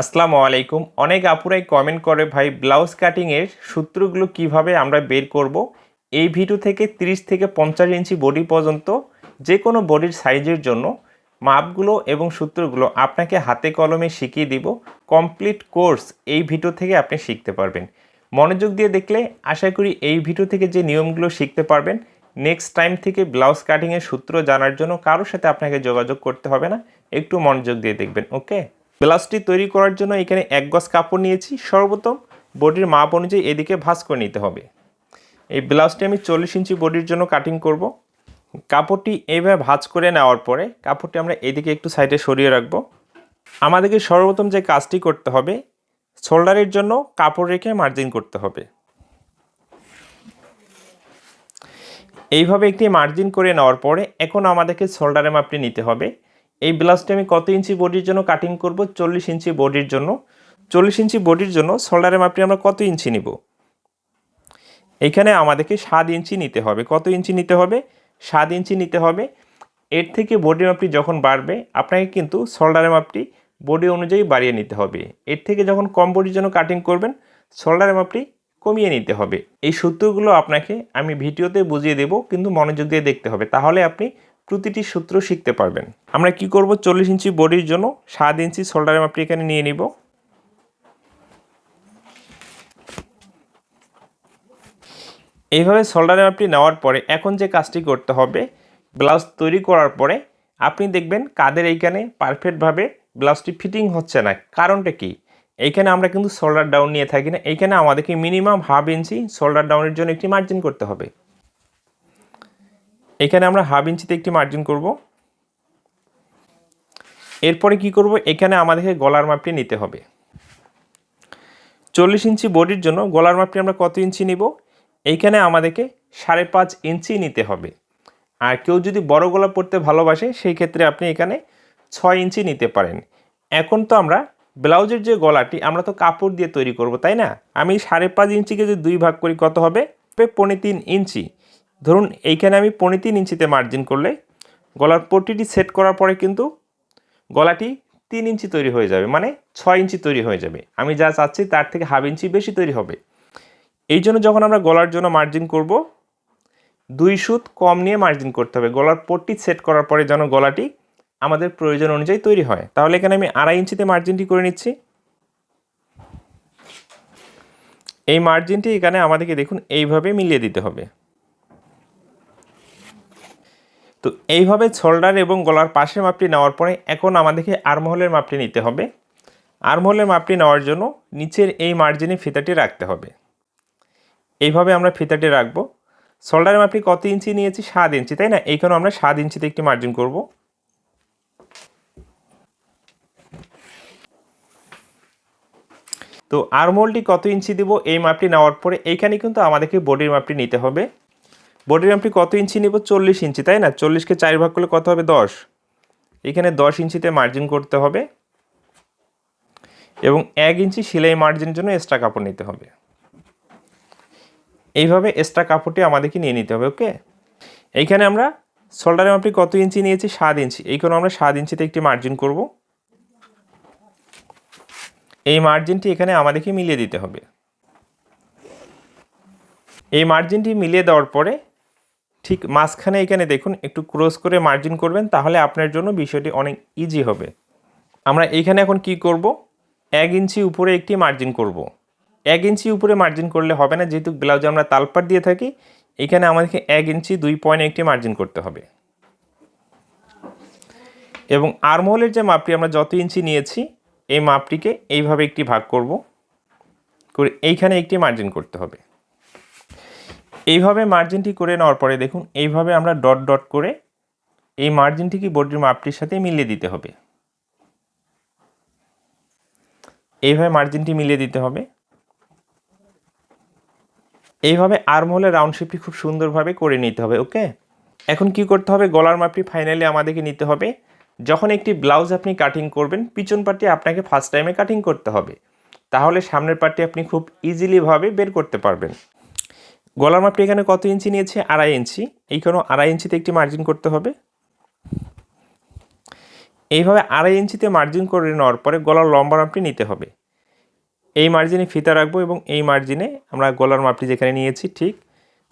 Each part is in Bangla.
আসসালামু আলাইকুম। অনেক আপুরাই কমেন্ট করে, ভাই ব্লাউজ কাটিংয়ের সূত্রগুলো কীভাবে আমরা বের করব? এই ভিডিও থেকে 30 থেকে পঞ্চাশ ইঞ্চি বডি পর্যন্ত যে কোনো বডির সাইজের জন্য মাপগুলো এবং সূত্রগুলো আপনাকে হাতে কলমে শিখিয়ে দিব। কমপ্লিট কোর্স এই ভিডিও থেকে আপনি শিখতে পারবেন। মনোযোগ দিয়ে দেখলে আশা করি এই ভিডিও থেকে যে নিয়মগুলো শিখতে পারবেন নেক্সট টাইম থেকে ব্লাউজ কাটিংয়ের সূত্র জানার জন্য কারোর সাথে আপনাকে যোগাযোগ করতে হবে না। একটু মনোযোগ দিয়ে দেখবেন ওকে ব্লাউজটি তৈরি করার জন্য এখানে এক গজ কাপড় নিয়েছি। সর্বপ্রথম বডির মাপ অনুযায়ী এদিকে ভাঁজ করে নিতে হবে। এই ব্লাউজটি আমি চল্লিশ ইঞ্চি বডির জন্য কাটিং করব। কাপড়টি এইভাবে ভাঁজ করে নেওয়ার পরে কাপড়টি আমরা এদিকে একটু সাইডে সরিয়ে রাখব। আমাদেরকে সর্বপ্রথম যে কাজটি করতে হবে, শোল্ডারের জন্য কাপড় রেখে মার্জিন করতে হবে। এইভাবে একটি মার্জিন করে নেওয়ার পরে এখন আমাদেরকে শোল্ডারে মাপটি নিতে হবে। এই ব্লাউজটি আমি কত ইঞ্চি বডির জন্য কাটিং করব? চল্লিশ ইঞ্চি বডির জন্য। চল্লিশ ইঞ্চি বডির জন্য শোল্ডারের মাপটি আমরা কত ইঞ্চি নিব? এখানে আমাদেরকে সাত ইঞ্চি নিতে হবে। কত ইঞ্চি নিতে হবে? সাত ইঞ্চি নিতে হবে। এর থেকে বডি মাপটি যখন বাড়বে, আপনাকে কিন্তু শোল্ডারের মাপটি বডি অনুযায়ী বাড়িয়ে নিতে হবে। এর থেকে যখন কম বডির জন্য কাটিং করবেন শোল্ডারের মাপটি কমিয়ে নিতে হবে। এই সূত্রগুলো আপনাকে আমি ভিডিওতে বুঝিয়ে দেব, কিন্তু মনোযোগ দিয়ে দেখতে হবে। তাহলে আপনি প্রতিটি সূত্র শিখতে পারবেন। আমরা কি করব? চল্লিশ ইঞ্চি বডির জন্য সাত ইঞ্চি শোল্ডারের মাপটি এখানে নিয়ে নিব। এইভাবে শোল্ডারের মাপটি নেওয়ার পরে এখন যে কাজটি করতে হবে ব্লাউজ তৈরি করার পরে আপনি দেখবেন কাদের এইখানে পারফেক্টভাবে ব্লাউজটি ফিটিং হচ্ছে না। কারণটা কি? এইখানে আমরা কিন্তু শোল্ডার ডাউন নিয়ে থাকি না। এইখানে আমাদেরকে মিনিমাম হাফ ইঞ্চি শোল্ডার ডাউনের জন্য একটি মার্জিন করতে হবে। এখানে আমরা হাফ ইঞ্চিতে একটি মার্জিন করব। এরপরে কি করব? এখানে আমাদেরকে গলার মাপটি নিতে হবে। চল্লিশ ইঞ্চি বডির জন্য গলার মাপটি আমরা কত ইঞ্চি নিব? এইখানে আমাদেরকে সাড়ে পাঁচ ইঞ্চি নিতে হবে। আর কেউ যদি বড় গলা পড়তে ভালোবাসে, সেই ক্ষেত্রে আপনি এখানে ছয় ইঞ্চি নিতে পারেন। এখন তো আমরা ব্লাউজের যে গলাটি, আমরা তো কাপড় দিয়ে তৈরি করব, তাই না? আমি সাড়ে পাঁচ ইঞ্চিকে যদি দুই ভাগ করি, কত হবে? পৌনে তিন ইঞ্চি ধরুন এইখানে আমি পৌনে তিন ইঞ্চিতে মার্জিন করলে গলার পট্টিটি সেট করার পরে কিন্তু গলাটি তিন ইঞ্চি তৈরি হয়ে যাবে মানে ছয় ইঞ্চি তৈরি হয়ে যাবে। আমি যা চাচ্ছি তার থেকে হাফ ইঞ্চি বেশি তৈরি হবে। এই জন্য যখন আমরা গলার জন্য মার্জিন করব, দুই সুত কম নিয়ে মার্জিন করতে হবে। গলার পট্টি সেট করার পরে যেন গলাটি আমাদের প্রয়োজন অনুযায়ী তৈরি হয়। তাহলে এখানে আমি আড়াই ইঞ্চিতে মার্জিনটি করে নিচ্ছি। এই মার্জিনটি এখানে আমাদেরকে দেখুন, এইভাবে মিলিয়ে দিতে হবে। তো এইভাবে শোল্ডার এবং গলার পাশের মাপটি নেওয়ার পরে এখন আমাদেরকে আরমহলের মাপটি নিতে হবে। আরমহলের মাপটি নেওয়ার জন্য নিচের এই মার্জিনে ফিতাটি রাখতে হবে। এইভাবে আমরা ফিতাটি রাখব। শোল্ডারের মাপটি কত ইঞ্চি নিয়েছি? সাত ইঞ্চি, তাই না? এইখানে আমরা সাত ইঞ্চিতে একটি মার্জিন করব। তো আরমোলটি কত ইঞ্চি দিব? এই মাপটি নেওয়ার পরে এইখানে কিন্তু আমাদেরকে বডির মাপটি নিতে হবে। বডির মাপটি কত ইঞ্চি নেব? চল্লিশ ইঞ্চি, তাই না? চল্লিশকে চার ভাগ করলে কত হবে? দশ। এখানে দশ ইঞ্চিতে মার্জিন করতে হবে এবং এক ইঞ্চি সেলাই মার্জিনের জন্য এক্সট্রা কাপড় নিতে হবে। এইভাবে এক্সট্রা কাপড়টি আমাদেরকে নিয়ে নিতে হবে, ওকে? এইখানে আমরা শোল্ডারের মাপটি কত ইঞ্চি নিয়েছি? সাত ইঞ্চি। এইখানে আমরা সাত ইঞ্চিতে একটি মার্জিন করব। এই মার্জিনটি এখানে আমাদেরকে মিলিয়ে দিতে হবে। এই মার্জিনটি মিলিয়ে দেওয়ার পরে ঠিক মাঝখানে এখানে দেখুন, একটু ক্রস করে মার্জিন করবেন, তাহলে আপনার জন্য বিষয়টি অনেক ইজি হবে। আমরা এইখানে এখন কি করব? এক ইঞ্চি উপরে একটি মার্জিন করব। এক ইঞ্চি উপরে মার্জিন করলে হবে না, যেহেতু ব্লাউজে আমরা তালপাট দিয়ে থাকি, এখানে আমাদেরকে এক ইঞ্চি দুই পয়েন্ট একটি মার্জিন করতে হবে। এবং আরমহলের যে মাপটি, আমরা যত ইঞ্চি নিয়েছি, এই মাপটিকে এইভাবে একটি ভাগ করব, করে এইখানে একটি মার্জিন করতে হবে। এইভাবে মার্জিনটি করে নেওয়ার পরে দেখুন, এইভাবে আমরা ডট ডট করে এই মার্জিনটিকে বডির মাপটির সাথে মিলিয়ে দিতে হবে। এইভাবে মার্জিনটি মিলিয়ে দিতে হবে। এইভাবে আর্মহোলের রাউন্ড শেপটি খুব সুন্দরভাবে করে নিতে হবে ওকে এখন কি করতে হবে? গলার মাপটি ফাইনালি আমাদেরকে নিতে হবে। যখন একটি ব্লাউজ আপনি কাটিং করবেন, পিছন পার্টি আপনাকে ফার্স্ট টাইমে কাটিং করতে হবে। তাহলে সামনের পার্টি আপনি খুব ইজিলিভাবে বের করতে পারবেন। গলার মাপটি এখানে কত ইঞ্চি নিয়েছে? আড়াই ইঞ্চি। এইখানেও আড়াই ইঞ্চিতে একটি মার্জিন করতে হবে। এইভাবে আড়াই ইঞ্চিতে মার্জিন করে নেওয়ার পরে গলার লম্বা মাপটি নিতে হবে। এই মার্জিনে ফিতা রাখব এবং এই মার্জিনে আমরা গলার মাপটি যেখানে নিয়েছি, ঠিক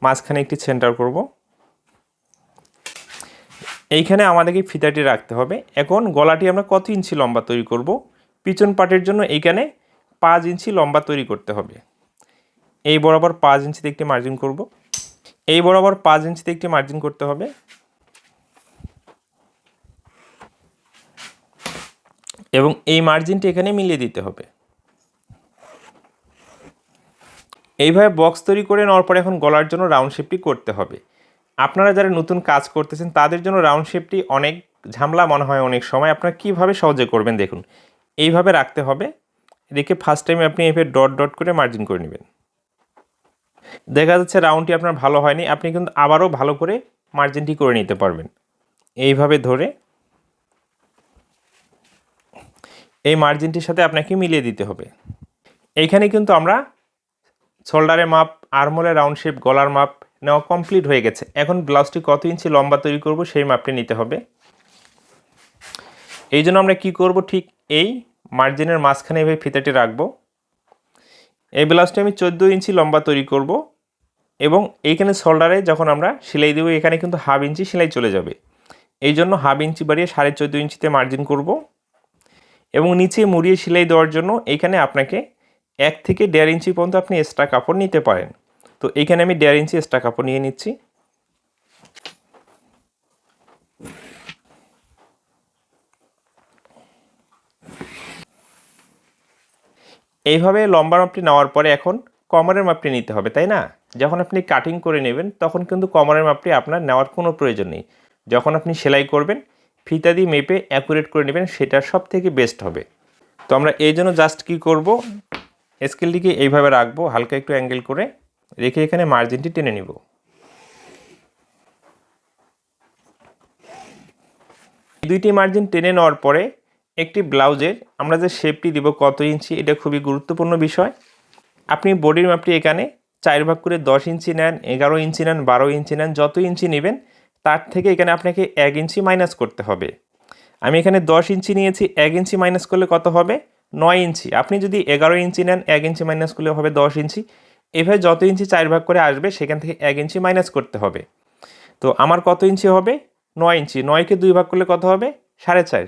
মাঝখানে একটি সেন্টার করব। এইখানে আমাদেরকে ফিতাটি রাখতে হবে। এখন গলাটি আমরা কত ইঞ্চি লম্বা তৈরি করব? পিছন পাটের জন্য এইখানে পাঁচ ইঞ্চি লম্বা তৈরি করতে হবে। এই বরাবর পাঁচ ইঞ্চিতে একটি মার্জিন করব। এই বরাবর পাঁচ ইঞ্চিতে একটি মার্জিন করতে হবে। এবং এই মার্জিনটি এখানে মিলিয়ে দিতে হবে। এইভাবে বক্স তৈরি করে নেওয়ার পরে এখন গলার জন্য রাউন্ড শেপটি করতে হবে। আপনারা যারা নতুন কাজ করতেছেন, তাদের জন্য রাউন্ড শেপটি অনেক ঝামেলা মনে হয় অনেক সময়। আপনারা কীভাবে সহজে করবেন দেখুন। এইভাবে রাখতে হবে। রেখে ফার্স্ট টাইমে আপনি এইভাবে ডট ডট করে মার্জিন করে নেবেন। দেখা যাচ্ছে রাউন্ডটি আপনার ভালো হয়নি, আপনি কিন্তু আবারও ভালো করে মার্জিনটি করে নিতে পারবেন। এইভাবে ধরে এই মার্জিনটির সাথে আপনাকে মিলিয়ে দিতে হবে। এইখানে কিন্তু আমরা শোল্ডারের মাপ আরমোলের রাউন্ড শেপ গলার মাপ নেওয়া কমপ্লিট হয়ে গেছে। এখন ব্লাউজটি কত ইঞ্চি লম্বা তৈরি করব সেই মাপটি নিতে হবে। এই জন্য আমরা কি করব? ঠিক এই মার্জিনের মাঝখানে এভাবে ফিতাটি রাখব। এই ব্লাউজটি আমি চোদ্দ ইঞ্চি লম্বা তৈরি করব এবং এইখানে শোল্ডারে যখন আমরা সেলাই দেবো, এখানে কিন্তু হাফ ইঞ্চি সেলাই চলে যাবে। এই জন্য হাফ ইঞ্চি বাড়িয়ে সাড়ে চোদ্দ ইঞ্চিতে মার্জিন করব এবং নিচে মুড়িয়ে সেলাই দেওয়ার জন্য এখানে আপনাকে এক থেকে দেড় ইঞ্চি পর্যন্ত আপনি এক্সট্রা কাপড় নিতে পারেন। তো এইখানে আমি দেড় ইঞ্চি এক্সট্রা কাপড় নিয়ে নিচ্ছি। এইভাবে লম্বা মাপটি নেওয়ার পরে এখন কমরের মাপটি নিতে হবে, তাই না? যখন আপনি কাটিং করে নেবেন, তখন কিন্তু কমরের মাপটি আপনার নেওয়ার কোনো প্রয়োজন নেই। যখন আপনি সেলাই করবেন, ফিতা দিয়ে মেপে অ্যাকুরেট করে নেবেন, সেটা সব থেকে বেস্ট হবে। তো আমরা এই জন্য জাস্ট কী করব? স্কেলটিকে এইভাবে রাখব, হালকা একটু অ্যাঙ্গেল করে, রেখে এখানে মার্জিনটি টেনে নিব। দুইটি মার্জিন টেনে নেওয়ার পরে একটি ব্লাউজের আমরা যে শেপটি দিব কত ইঞ্চি, এটা খুবই গুরুত্বপূর্ণ বিষয়। আপনি বডির মাপটি এখানে চার ভাগ করে দশ ইঞ্চি নেন, এগারো ইঞ্চি নেন, বারো ইঞ্চি নেন, যত ইঞ্চি নেবেন, তার থেকে এখানে আপনাকে এক ইঞ্চি মাইনাস করতে হবে। আমি এখানে দশ ইঞ্চি নিয়েছি, এক ইঞ্চি মাইনাস করলে কত হবে? নয় ইঞ্চি। আপনি যদি এগারো ইঞ্চি নেন, এক ইঞ্চি মাইনাস করলে হবে দশ ইঞ্চি। এভাবে যত ইঞ্চি চার ভাগ করে আসবে, সেখান থেকে এক ইঞ্চি মাইনাস করতে হবে। তো আমার কত ইঞ্চি হবে? নয় ইঞ্চি। নয়কে দুই ভাগ করলে কত হবে? সাড়ে চার।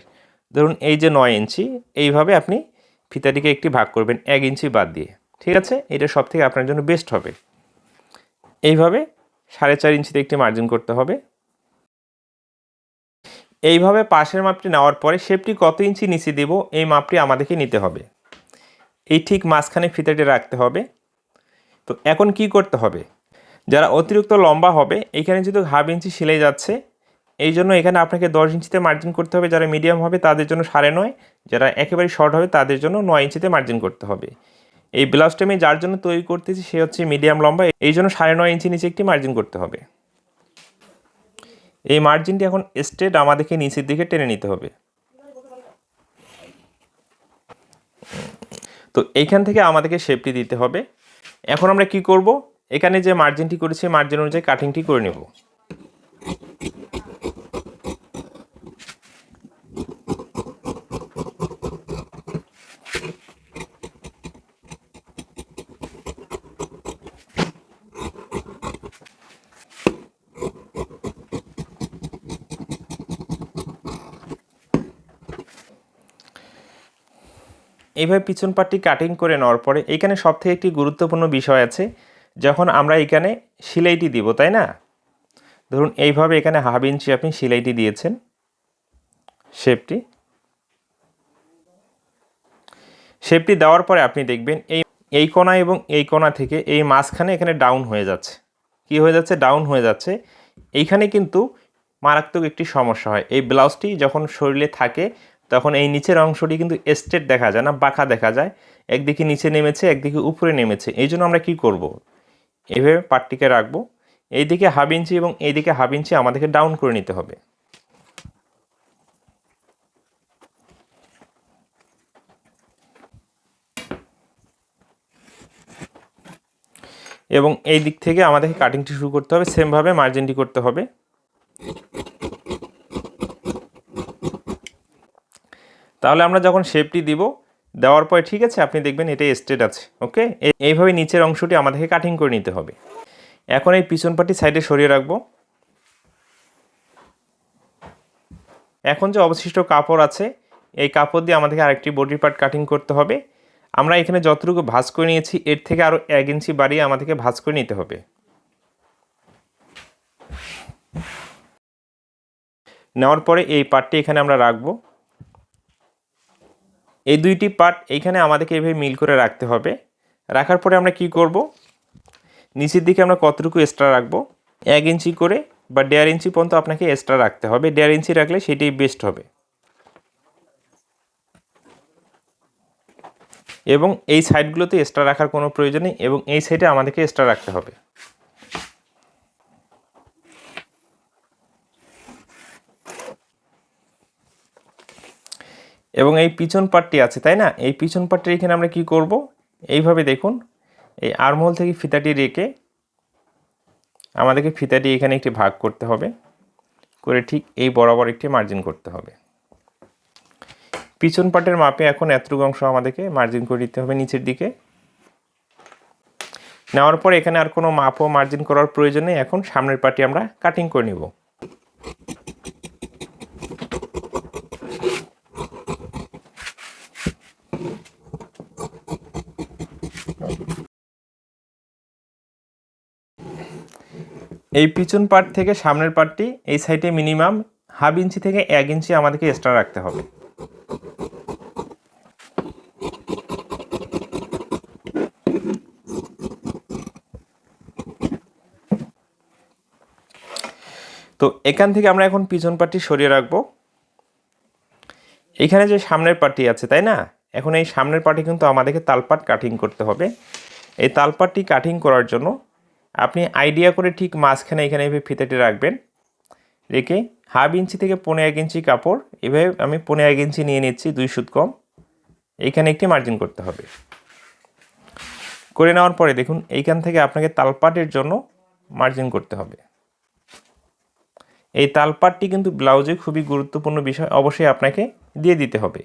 ধরুন এই যে নয় ইঞ্চি, এইভাবে আপনি ফিতাটিকে একটি ভাগ করবেন, এক ইঞ্চি বাদ দিয়ে। ঠিক আছে? এটা সব থেকে আপনার জন্য বেস্ট হবে। এইভাবে সাড়ে চার ইঞ্চিতে একটি মার্জিন করতে হবে। এইভাবে পাশের মাপটি নেওয়ার পরে শেপটি কত ইঞ্চি নিচে দেব, এই মাপটি আমাদেরকে নিতে হবে। এই ঠিক মাঝখানে ফিতাটি রাখতে হবে। তো এখন কি করতে হবে? যারা অতিরিক্ত লম্বা হবে, এখানে যেহেতু হাফ ইঞ্চি সেলাই যাচ্ছে এই জন্য এখানে আপনাকে দশ ইঞ্চিতে মার্জিন করতে হবে, যারা মিডিয়াম হবে তাদের জন্য সাড়ে নয়, যারা একেবারে শর্ট হবে তাদের জন্য নয় ইঞ্চিতে মার্জিন করতে হবে। এই ব্লাউজটা আমি যার জন্য তৈরি করতেছি সে হচ্ছে মিডিয়াম লম্বা, এই জন্য সাড়ে নয় ইঞ্চি নিচে একটি মার্জিন করতে হবে। এই মার্জিনটি এখন স্ট্রেট আমাদেরকে নিচের দিকে টেনে নিতে হবে। তো এইখান থেকে আমাদেরকে শেপটি দিতে হবে। এখন আমরা কি করব? এখানে যে মার্জিনটি করেছি মার্জিন অনুযায়ী কাটিংটি করে নেব। এইভাবে পিছন পাটটি কাটিং করে নেওয়ার পরে এখানে সব থেকে একটি গুরুত্বপূর্ণ বিষয় আছে, যখন আমরা এখানে সিলাইটি দিব, তাই না? ধরুন এইভাবে এখানে হাফ ইঞ্চি আপনি সিলাইটি দিয়েছেন শেপটি শেপটি দেওয়ার পরে আপনি দেখবেন এই এই কোণা এবং এই কোণা থেকে এই মাঝখানে এখানে ডাউন হয়ে যাচ্ছে। কি হয়ে যাচ্ছে? ডাউন হয়ে যাচ্ছে। এইখানে কিন্তু মারাত্মক একটি সমস্যা হয়। এই ব্লাউজটি যখন শরীরে থাকে তখন এই নিচের অংশটি কিন্তু স্ট্রেট দেখা যায় না, বাঁকা দেখা যায়। একদিকে নিচে নেমেছে, একদিকে উপরে নেমেছে। এই জন্য আমরা কি করব। এভাবে পাটটিকে রাখব। এইদিকে হাফ ইঞ্চি এবং এইদিকে হাফ ইঞ্চি আমাদেরকে ডাউন করে নিতে হবে। এবং এই দিক থেকে আমাদেরকে কাটিংটি শুরু করতে হবে। সেমভাবে মার্জিনটি করতে হবে। তাহলে আমরা যখন শেপটি দিব, দেওয়ার পরে ঠিক আছে, আপনি দেখবেন এটা স্ট্রেট আছে ওকে এইভাবে নিচের অংশটি আমাদেরকে কাটিং করে নিতে হবে। এখন এই পিছন পাটি সাইডে সরিয়ে রাখব। এখন যে অবশিষ্ট কাপড় আছে, এই কাপড় দিয়ে আমাদেরকে আরেকটি বডি পার্ট কাটিং করতে হবে। আমরা এখানে যতটুকু ভাঁজ করে নিয়েছি, এর থেকে আরও এক ইঞ্চি বাড়িয়ে আমাদেরকে ভাঁজ করে নিতে হবে। নেওয়ার পরে এই পার্টটি এখানে আমরা রাখব। এই দুইটি পার্ট এইখানে আমাদেরকে এভাবে মিল করে রাখতে হবে। রাখার পরে আমরা কি করব? নিচের দিকে আমরা কতটুকু এক্সট্রা রাখব? এক ইঞ্চি করে বা দেড় ইঞ্চি পর্যন্ত আপনাকে এক্সট্রা রাখতে হবে। দেড় ইঞ্চি রাখলে সেটাই বেস্ট হবে। এবং এই সাইডগুলোতে এক্সট্রা রাখার কোনো প্রয়োজন নেই এবং এই সাইডে আমাদেরকে এক্সট্রা রাখতে হবে। এবং এই পিছন পার্টটি আছে, তাই না? এই পিছন পার্টটির এখানে আমরা কি করব? এইভাবে দেখুন, এই আর্মহোল থেকে ফিতাটি রেখে আমাদেরকে ফিতাটি এখানে একটি ভাগ করতে হবে, করে ঠিক এই বরাবর একটি মার্জিন করতে হবে। পিছন পাটের মাপে এখন এতটুকু অংশ আমাদেরকে মার্জিন করে দিতে হবে নিচের দিকে। নেওয়ার পর এখানে আর কোনো মাপও মার্জিন করার প্রয়োজন নেই, এখন সামনের পাটি আমরা কাটিং করে নিব। এই পিছন পার্ট থেকে সামনের পার্টটি এই সাইডে মিনিমাম হাফ ইঞ্চি থেকে এক ইঞ্চি আমাদেরকে এক্সট্রা রাখতে হবে। তো এখান থেকে আমরা এখন পিছন পার্টি সরিয়ে রাখব। এখানে যে সামনের পার্টি আছে, তাই না? এখন এই সামনের পার্টি কিন্তু আমাদেরকে তালপাট কাটিং করতে হবে। এই তালপাটটি কাটিং করার জন্য আপনি আইডিয়া করে ঠিক মাঝখানে এখানে এভাবে ফিতাটি রাখবেন। রেখে হাফ ইঞ্চি থেকে পনেরো এক ইঞ্চি কাপড়, এভাবে আমি পনেরো এক ইঞ্চি নিয়ে নিচ্ছি, দুই সুত কম। এইখানে একটি মার্জিন করতে হবে। করে নেওয়ার পরে দেখুন, এইখান থেকে আপনাকে তালপাটের জন্য মার্জিন করতে হবে। এই তালপাটটি কিন্তু ব্লাউজে খুবই গুরুত্বপূর্ণ বিষয়, অবশ্যই আপনাকে দিয়ে দিতে হবে।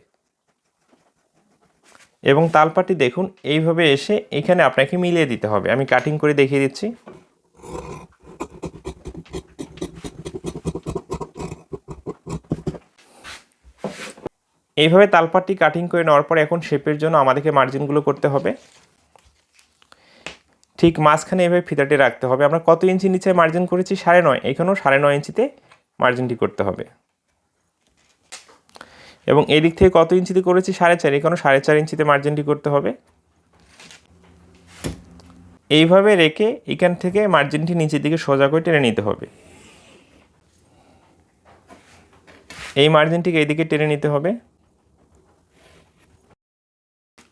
এবং তালপাটি দেখুন, এইভাবে এসে এখানে আপনাকে মিলিয়ে দিতে হবে। আমি কাটিং করে দেখিয়ে দিচ্ছি। এইভাবে তালপাটটি কাটিং করে নেওয়ার পর এখন শেপের জন্য আমাদেরকে মার্জিনগুলো করতে হবে। ঠিক মাঝখানে এভাবে ফিতাটি রাখতে হবে। আমরা কত ইঞ্চি নিচে মার্জিন করেছি? সাড়ে নয়। এখানেও সাড়ে নয় ইঞ্চিতে মার্জিনটি করতে হবে। এবং এদিক থেকে কত ইঞ্চিতে করেছি? সাড়ে চার। এখানেও সাড়ে চার ইঞ্চিতে মার্জিনটি করতে হবে। এইভাবে রেখে এখান থেকে মার্জিনটি নিচের দিকে সোজা করে টেনে নিতে হবে। এই মার্জিনটিকে এইদিকে টেনে নিতে হবে।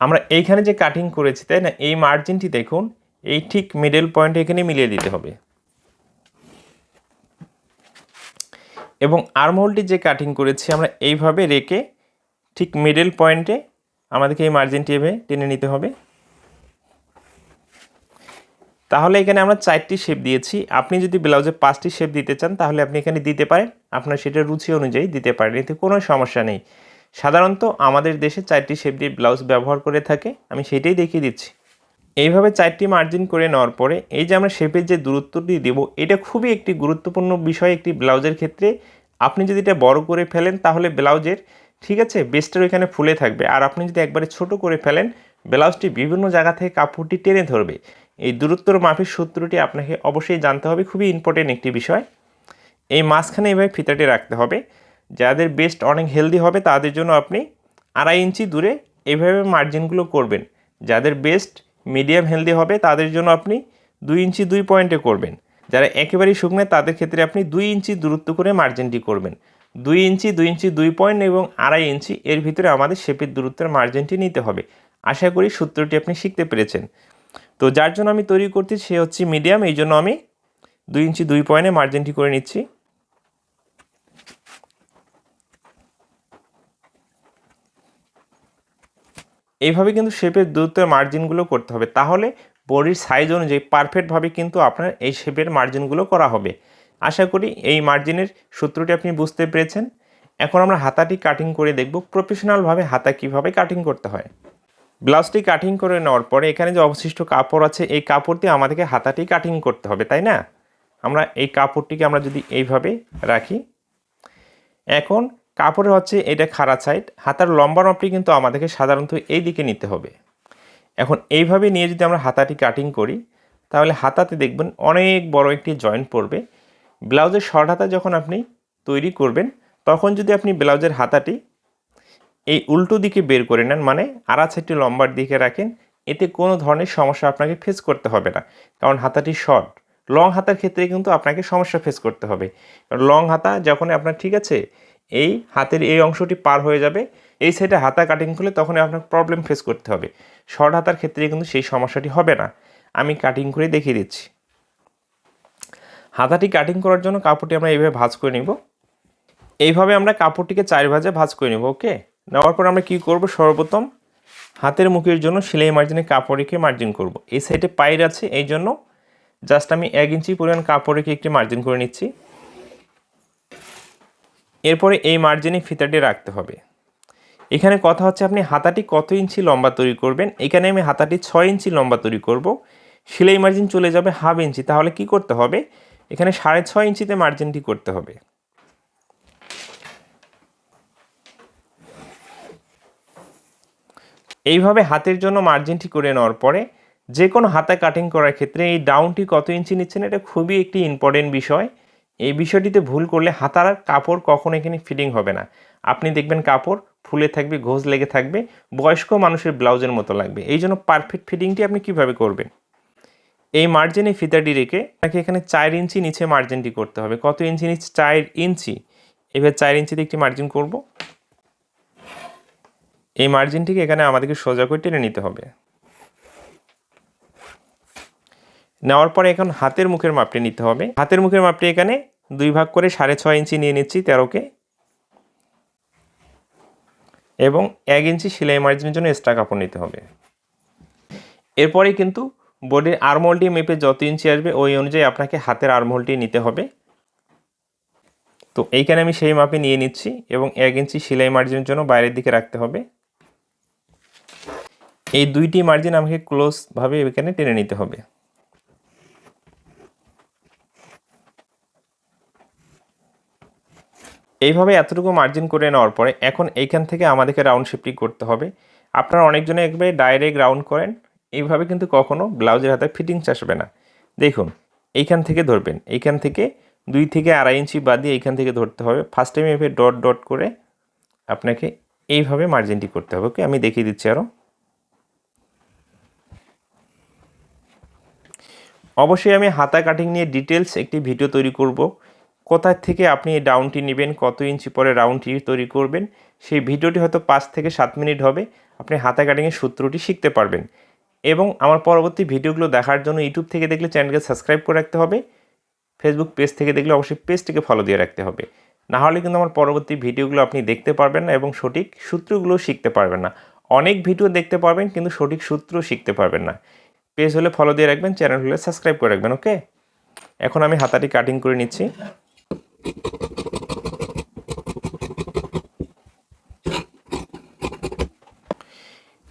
আমরা এইখানে যে কাটিং করেছি, তাই না? এই মার্জিনটি দেখুন, এই ঠিক মিডল পয়েন্ট এখানে মিলিয়ে দিতে হবে। এবং আর্মহোলটি যে কাটিং করেছি, আমরা এইভাবে রেখে ঠিক মিডল পয়েন্টে আমাদেরকে এই মার্জিনটি এভাবে টেনে নিতে হবে। তাহলে এখানে আমরা চারটি শেপ দিয়েছি। আপনি যদি ব্লাউজে পাঁচটি শেপ দিতে চান, তাহলে আপনি এখানে দিতে পারেন। আপনার সেটা রুচি অনুযায়ী দিতে পারেন, এতে কোনো সমস্যা নেই। সাধারণত আমাদের দেশে চারটি শেপ দিয়ে ব্লাউজ ব্যবহার করে থাকে। আমি সেটাই দেখিয়ে দিচ্ছি। এইভাবে চারটি মার্জিন করে নেওয়ার পরে এই যে আমরা শেপের যে দূরত্বটি দেব, এটা খুবই একটি গুরুত্বপূর্ণ বিষয় একটি ব্লাউজের ক্ষেত্রে। আপনি যদি এটা বড় করে ফেলেন তাহলে ব্লাউজের, ঠিক আছে, বেস্টের ওইখানে ফুলে থাকবে। আর আপনি যদি একবারে ছোট করে ফেলেন, ব্লাউজটি বিভিন্ন জায়গা থেকে কাপড়টি টেনে ধরবে। এই দূরত্বর মাপের সূত্রটি আপনাকে অবশ্যই জানতে হবে, খুবই ইম্পর্টেন্ট একটি বিষয়। এই মাঝখানে এইভাবে ফিতাটি রাখতে হবে। যাদের বেস্ট অনেক হেলদি হবে, তাদের জন্য আপনি আড়াই ইঞ্চি দূরে এইভাবে মার্জিনগুলো করবেন। যাদের বেস্ট মিডিয়াম হেলদি হবে, তাদের জন্য আপনি দুই ইঞ্চি দুই পয়েন্টে করবেন। যারা একেবারেই শুকনো, তাদের ক্ষেত্রে আপনি দুই ইঞ্চি দূরত্ব করে মার্জিনটি করবেন। দুই ইঞ্চি দুই ইঞ্চি, দুই পয়েন্ট এবং আড়াই ইঞ্চি, এর ভিতরে আমাদের শেপের দূরত্বের মার্জিনটি নিতে হবে। আশা করি সূত্রটি আপনি শিখতে পেরেছেন। তো যার জন্য আমি তৈরি করতে সে হচ্ছে মিডিয়াম এই জন্য আমি দুই ইঞ্চি, দুই পয়েন্টে মার্জিনটি করে নিচ্ছি। এইভাবে কিন্তু শেপের দূরত্বের মার্জিনগুলো করতে হবে। তাহলে বডির সাইজ অনুযায়ী পারফেক্টভাবে কিন্তু আপনার এই শেপের মার্জিনগুলো করা হবে। আশা করি এই মার্জিনের সূত্রটি আপনি বুঝতে পেরেছেন। এখন আমরা হাতাটি কাটিং করে দেখব প্রফেশনালভাবে হাতা কীভাবে কাটিং করতে হয়। ব্লাউজটি কাটিং করে নেওয়ার পরে এখানে যে অবশিষ্ট কাপড় আছে, এই কাপড় দিয়ে আমাদেরকে হাতাটি কাটিং করতে হবে, তাই না? আমরা এই কাপড়টিকে আমরা যদি এইভাবে রাখি। এখন কাপড়ের হচ্ছে এটা খাড়া সাইড হাতার লম্বা মাপটি কিন্তু আমাদেরকে সাধারণত এই দিকে নিতে হবে। এখন এইভাবে নিয়ে যদি আমরা হাতাটি কাটিং করি, তাহলে হাতাতে দেখবেন অনেক বড় একটি জয়েন্ট পড়বে। ব্লাউজের শর্ট হাতা যখন আপনি তৈরি করবেন, তখন যদি আপনি ব্লাউজের হাতাটি এই উল্টো দিকে বের করে নেন মানে আড়া সাইডটি লম্বার দিকে রাখেন, এতে কোনো ধরনের সমস্যা আপনাকে ফেস করতে হবে না। কারণ হাতাটি শর্ট লং হাতার ক্ষেত্রে কিন্তু আপনাকে সমস্যা ফেস করতে হবে। কারণ লং হাতা যখন আপনার ঠিক আছে এই হাতের এই অংশটি পার হয়ে যাবে। এই সাইডে হাতা কাটিং করলে তখন আপনার প্রবলেম ফেস করতে হবে। শর্ট হাতার ক্ষেত্রে কিন্তু সেই সমস্যাটি হবে না। আমি কাটিং করে দেখিয়ে দিচ্ছি। হাতাটি কাটিং করার জন্য কাপড়টি আমরা এইভাবে ভাঁজ করে নিব। এইভাবে আমরা কাপড়টিকে চার ভাজে ভাঁজ করে নেব ওকে নেওয়ার পর আমরা কি করব? সর্বপ্রথম হাতের মুখের জন্য সেলাই মার্জিনে কাপড় রেখে মার্জিন করব। এই সাইডে পায়ের আছে, এই জন্য জাস্ট আমি এক ইঞ্চি পরিমাণ কাপড় রেখে একটি মার্জিন করে নিচ্ছি। এরপরে এই মার্জিনে ফিতাটি রাখতে হবে। এখানে কথা হচ্ছে আপনি হাতাটি কত ইঞ্চি লম্বা তৈরি করবেন? এখানে আমি হাতাটি ছয় ইঞ্চি লম্বা তৈরি করব। সেলাই মার্জিন চলে যাবে হাফ ইঞ্চি। তাহলে কি করতে হবে? এখানে সাড়ে ছয় ইঞ্চিতে মার্জিনটি করতে হবে। এইভাবে হাতের জন্য মার্জিনটি করে নেওয়ার পরে যে কোনো হাতা কাটিং করার ক্ষেত্রে এই ডাউনটি কত ইঞ্চি নিচ্ছেন এটা খুবই একটি ইম্পর্টেন্ট বিষয়। এই বিষয়টিতে ভুল করলে হাতার কাপড় কখনো এখানে ফিটিং হবে না। আপনি দেখবেন কাপড় ফুলে থাকবে ঘোষ লেগে থাকবে, বয়স্ক মানুষের ব্লাউজের মতো লাগবে। এই জন্য পারফেক্ট ফিটিংটি আপনি কীভাবে করবেন? এই মার্জিনে ফিতাটি রেখে আপনাকে এখানে চার ইঞ্চি নিচে মার্জিনটি করতে হবে। কত ইঞ্চি নিচে? চার ইঞ্চি। এবার চার ইঞ্চিতে একটি মার্জিন করব। এই মার্জিনটিকে এখানে আমাদেরকে সোজা করে টেনে নিতে হবে। নেওয়ার পরে এখন হাতের মুখের মাপটি নিতে হবে। হাতের মুখের মাপটি এখানে দুই ভাগ করে সাড়ে ছয় ইঞ্চি নিয়ে নিচ্ছি তেরোকে। এবং এক ইঞ্চি সেলাই মার্জিনের জন্য এক্সট্রা কাপড় নিতে হবে। এরপরে কিন্তু বডির আরমোলটি মেপে যত ইঞ্চি আসবে, ওই অনুযায়ী আপনাকে হাতের আরমোলটি নিতে হবে। তো এইখানে আমি সেই মাপে নিয়ে নিচ্ছি এবং এক ইঞ্চি সেলাই মার্জিনের জন্য বাইরের দিকে রাখতে হবে। এই দুইটি মার্জিন আমাকে ক্লোজভাবে এখানে টেনে নিতে হবে। এইভাবে এতটুকু মার্জিন করে নেওয়ার পরে এখন এইখান থেকে আমাদেরকে রাউন্ড শেপটি করতে হবে। আপনারা অনেকজনে একবারে ডাইরেক্ট রাউন্ড করেন, এইভাবে কিন্তু কখনও ব্লাউজের হাতে ফিটিংস আসবে না। দেখুন, এইখান থেকে ধরবেন, এইখান থেকে দুই থেকে আড়াই ইঞ্চি বাদ দিয়ে এইখান থেকে ধরতে হবে। ফার্স্ট টাইম এভাবে ডট ডট করে আপনাকে এইভাবে মার্জিনটি করতে হবে। ওকে আমি দেখিয়ে দিচ্ছি আরও অবশ্যই আমি হাতা কাটিং নিয়ে ডিটেলস একটি ভিডিও তৈরি করব। কোথায় থেকে আপনি এই ডাউনটি নেবেন, কত ইঞ্চি পরে রাউন্ডটি তৈরি করবেন, সেই ভিডিওটি হয়তো পাঁচ থেকে সাত মিনিট হবে, আপনি হাতা কাটিংয়ের সূত্রটি শিখতে পারবেন। এবং আমার পরবর্তী ভিডিওগুলো দেখার জন্য ইউটিউব থেকে দেখলে চ্যানেলকে সাবস্ক্রাইব করে রাখতে হবে ফেসবুক পেজ থেকে দেখলে অবশ্যই পেজটিকে ফলো দিয়ে রাখতে হবে। না হলে কিন্তু আমার পরবর্তী ভিডিওগুলো আপনি দেখতে পারবেন না এবং সঠিক সূত্রগুলো শিখতে পারবেন না। অনেক ভিডিও দেখতে পারবেন কিন্তু সঠিক সূত্র শিখতে পারবেন না। পেজ হলে ফলো দিয়ে রাখবেন চ্যানেল হলে সাবস্ক্রাইব করে রাখবেন ওকে এখন আমি হাতাটি কাটিং করে নিচ্ছি।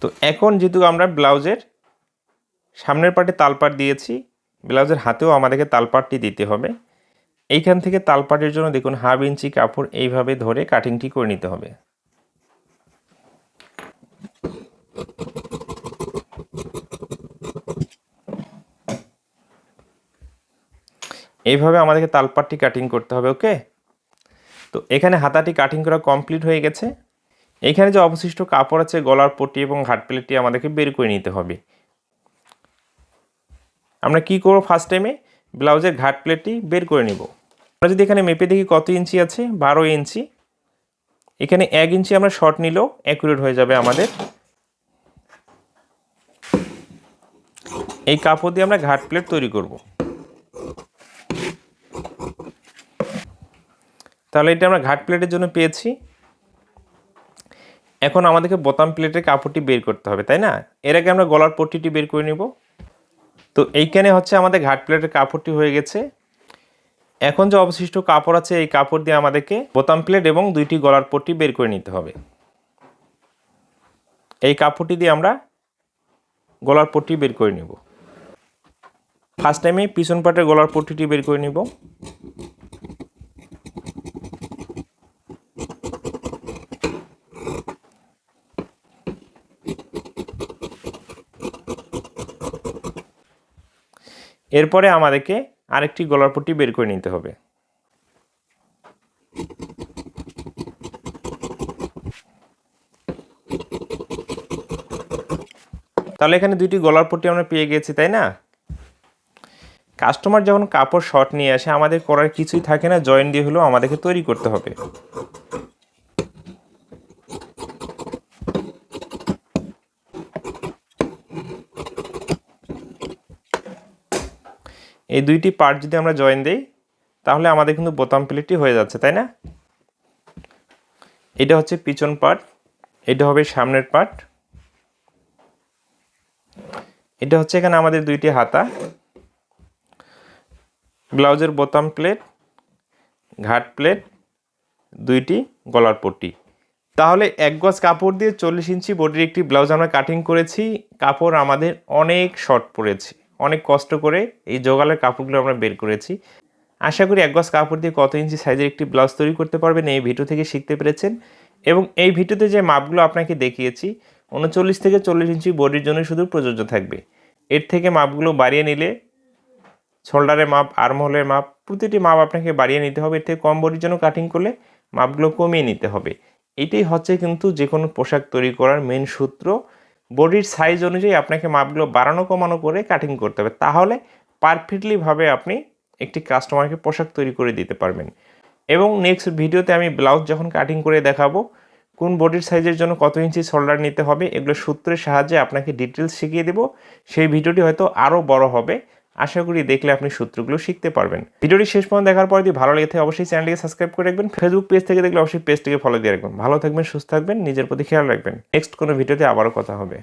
তো এখন যেহেতু আমরা ব্লাউজের সামনের পাটে তালপাট দিয়েছি, ব্লাউজের হাতেও আমাদেরকে তালপাটটি দিতে হবে। এইখান থেকে তালপাটের জন্য দেখুন হাফ ইঞ্চি কাপড় এইভাবে ধরে কাটিংটি করে নিতে হবে। এইভাবে আমাদেরকে তালপাটটি কাটিং করতে হবে ওকে তো এখানে হাতাটি কাটিং করা কমপ্লিট হয়ে গেছে। এখানে যে অবশিষ্ট কাপড় আছে, গলার পটি এবং ঘাট প্লেটটি আমাদেরকে বের করে নিতে হবে। আমরা কি করব ফার্স্ট টাইমে ব্লাউজের ঘাট প্লেটটি বের করে নিব। আমরা যদি এখানে মেপে দেখি কত ইঞ্চি আছে, বারো ইঞ্চি। এখানে এক ইঞ্চি আমরা শর্ট নিলেও অ্যাকুরেট হয়ে যাবে আমাদের। এই কাপড় দিয়ে আমরা ঘাট প্লেট তৈরি করব। তাহলে এটা আমরা ঘাট প্লেটের জন্য পেয়েছি। এখন আমাদেরকে বোতাম প্লেটের কাপড়টি বের করতে হবে, তাই না? এর আগে আমরা গলার পট্টিটি বের করে নিব। তো এইখানে হচ্ছে আমাদের ঘাট প্লেটের কাপড়টি হয়ে গেছে। এখন যে অবশিষ্ট কাপড় আছে, এই কাপড় দিয়ে আমাদেরকে বোতাম প্লেট এবং দুইটি গলার পট্টি বের করে নিতে হবে। এই কাপড়টি দিয়ে আমরা গলার পট্টি বের করে নেব। ফার্স্ট টাইমে পিছন পাটের গলার পট্টিটি বের করে নিব। এরপরে আমাদেরকে আরেকটি গলার পট্টি বের করে নিতে হবে। তাহলে এখানে দুইটি গলার পট্টি আমরা পেয়ে গেছি, তাই না? কাস্টমার যখন কাপড় শর্ট নিয়ে আসে, আমাদের করার কিছুই থাকে না, জয়েন দিয়ে হলেও আমাদেরকে তৈরি করতে হবে। এই দুইটি পার্ট যদি আমরা জয়েন দেই, তাহলে আমাদের কিন্তু বোতাম প্লেটটি হয়ে যাচ্ছে, তাই না? এটা হচ্ছে পিছন পার্ট এটা হবে সামনের পার্ট এটা হচ্ছে এখানে আমাদের দুইটি হাতা। ব্লাউজের বোতাম প্লেট ঘাট প্লেট দুইটি গলার পট্টি। তাহলে এক গজ কাপড় দিয়ে চল্লিশ ইঞ্চি বডির একটি ব্লাউজ আমরা কাটিং করেছি, কাপড় আমাদের অনেক শর্ট পড়েছে অনেক কষ্ট করে এই জোগালের কাপড়গুলো আমরা বের করেছি। আশা করি এক গজ কাপড় দিয়ে কত ইঞ্চি সাইজের একটি ব্লাউজ তৈরি করতে পারবেন এই ভিডিও থেকে শিখতে পেরেছেন। এবং এই ভিডিওতে যে মাপগুলো আপনাকে দেখিয়েছি, উনচল্লিশ থেকে চল্লিশ ইঞ্চি বডির জন্য শুধু প্রযোজ্য থাকবে। এর থেকে মাপগুলো বাড়িয়ে নিলে শোল্ডারের মাপ, আর্মহোলের মাপ, প্রতিটি মাপ আপনাকে বাড়িয়ে নিতে হবে। এর থেকে কম বডির জন্য কাটিং করলে মাপগুলো কমিয়ে নিতে হবে। এটাই হচ্ছে কিন্তু যে কোনো পোশাক তৈরি করার মেন সূত্র। বডির সাইজ অনুযায়ী আপনাকে মাপগুলো বাড়ানো কমানো করে কাটিং করতে হবে। তাহলে পারফেক্টলিভাবে আপনি একটি কাস্টমারকে পোশাক তৈরি করে দিতে পারবেন। এবং নেক্সট ভিডিওতে আমি ব্লাউজ যখন কাটিং করে দেখাবো, কোন বডির সাইজের জন্য কত ইঞ্চি শোল্ডার নিতে হবে, এগুলো সূত্রের সাহায্যে আপনাকে ডিটেলস শিখিয়ে দেবো। সেই ভিডিওটি হয়তো আরও বড় হবে। আশা করি দেখলে আপনি সূত্রগুলো শিখতে পারবেন। ভিডিওটি শেষ পর্যন্ত দেখার পর যদি ভালো লেগে থাকে, অবশ্যই চ্যানেলটিকে সাবস্ক্রাইব করে রাখবেন। ফেসবুক পেজ থেকে দেখলে অবশ্যই পেজটিকে ফলো দিয়ে রাখবেন। ভালো থাকবেন, সুস্থ থাকবেন, নিজের প্রতি খেয়াল রাখবেন। নেক্সট কোনো ভিডিওতে আবারও কথা হবে।